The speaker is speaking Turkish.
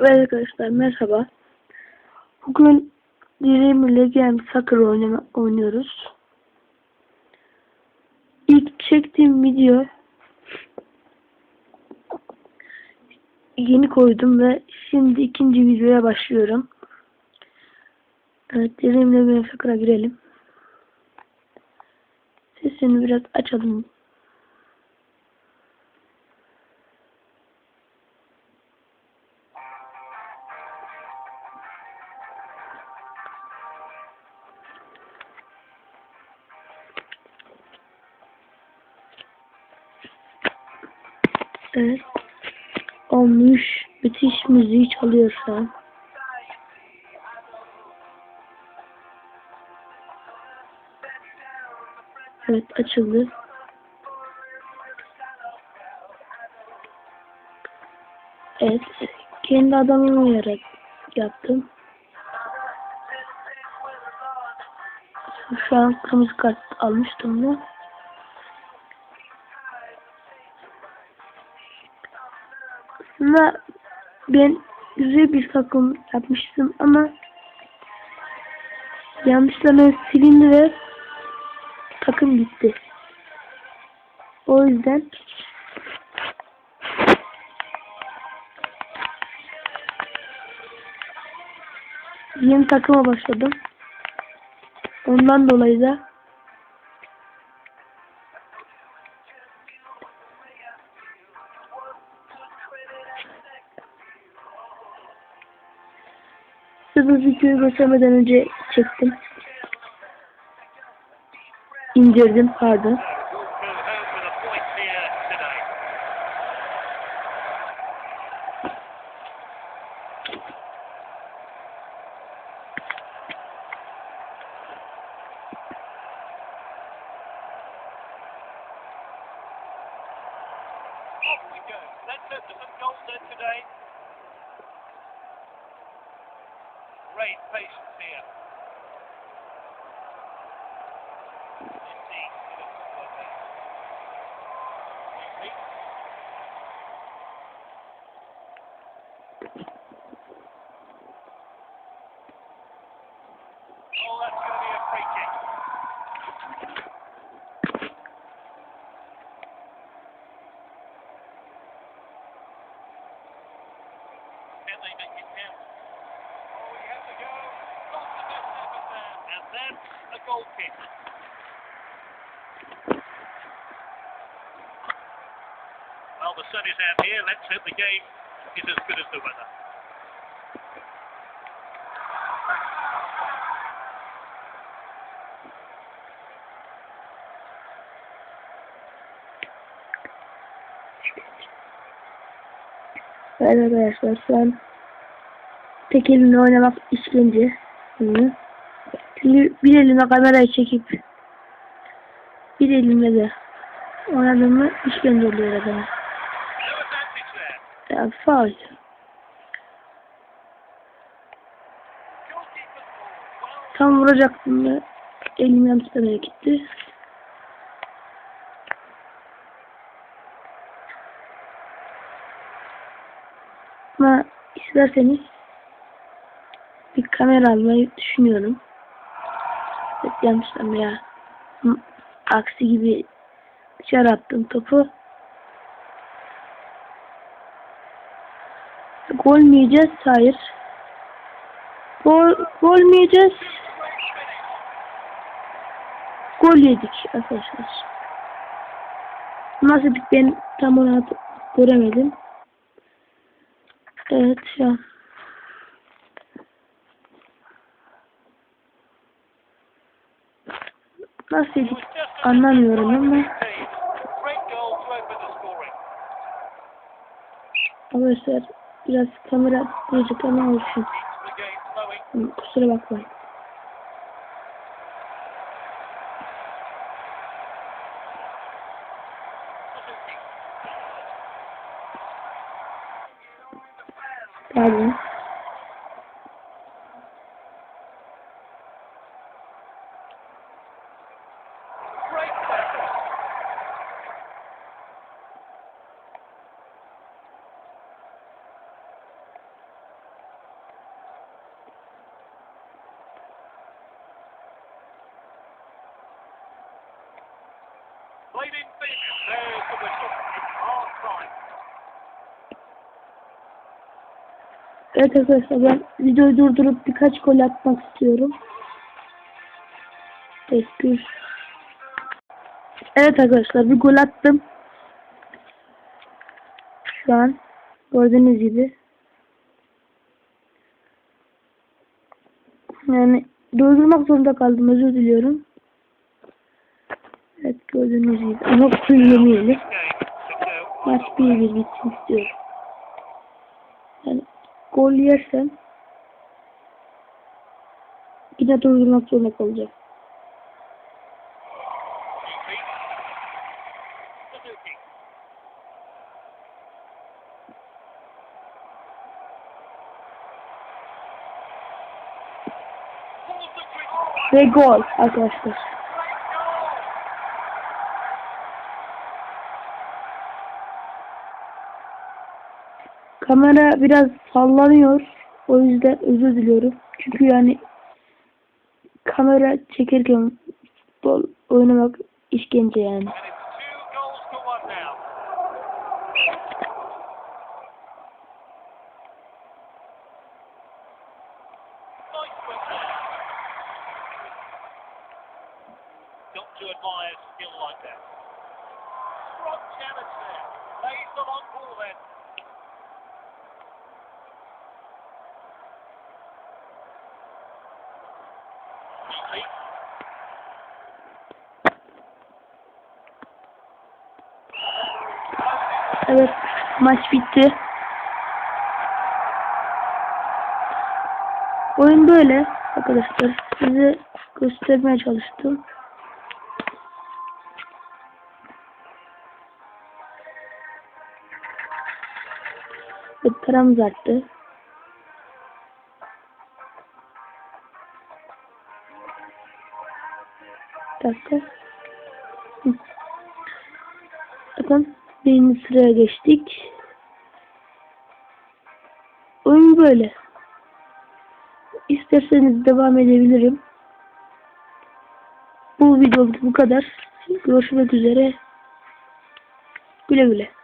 Evet arkadaşlar merhaba. Bugün Dream Legend Soccer oynuyoruz. İlk çektiğim video yeni koydum ve şimdi ikinci videoya başlıyorum. Evet Dream Legend Soccer'a girelim. Sesini biraz açalım. Evet. Olmuş. Müthiş müziği çalıyor şu an. Evet açıldı. Evet. Kendi adamımı yarat yaptım. Şu an kırmızı kart almıştım da. Aslında ben güzel bir takım yapmıştım ama yanlışlarla silindi ve takım gitti. O yüzden yeni takıma başladım. Ondan dolayı da Bu videoyu göstermeden önce çektim. İndirdim pardon. Let's hope some goals there today. Great patience here. Indeed, that's a goal kick. Well, the sun is out here. Let's hope the game is as good as the weather. Evet arkadaşlar şu an oynamak işkence. Hı. Çünkü bir elimle kamerayı çekip bir elimle de oynadığımı işkence oluyor adama. Ya faul. Tam vuracaktım da elim yanlışlıkla gitti. Ama isterseniz bir kamera almayı düşünüyorum. Evet, yanlışlıkla ya. Aksi gibi dışarı attım topu. Gol mü yiyeceğiz? Hayır. Gol, gol mü yiyeceğiz? Gol yedik arkadaşlar. Nasıl bir ben tam hat- göremedim. Evet şu an. Nasıl yedik anlamıyorum ama arkadaşlar biraz kamera diyecek ama olsun. Kusura bakmayın. Pardon. played in. There's the whistle. It's time. Evet arkadaşlar ben videoyu durdurup birkaç gol atmak istiyorum. Teşekkür. Evet arkadaşlar bir gol attım. Şu an gördüğünüz gibi. Yani durdurmak zorunda kaldım özür diliyorum. Evet gördüğünüz gibi. Ama to go. Maç 1-1 bitsin istiyorum. Yani gol yersem yine durdurmak zorunda kalacağım. Ve gol arkadaşlar. Kamera biraz sallanıyor. O yüzden özür diliyorum. Çünkü yani kamera çekerken futbol oynamak işkence yani. Like that. Strong challenge there. Plays the long ball then. Evet maç bitti. Oyun böyle arkadaşlar. Size göstermeye çalıştım. Paramız arttı. Dakika. Hı. Bakın birinci sıraya geçtik. Oyun böyle. İsterseniz devam edebilirim. Bu videoluk bu kadar. Görüşmek üzere. Güle güle.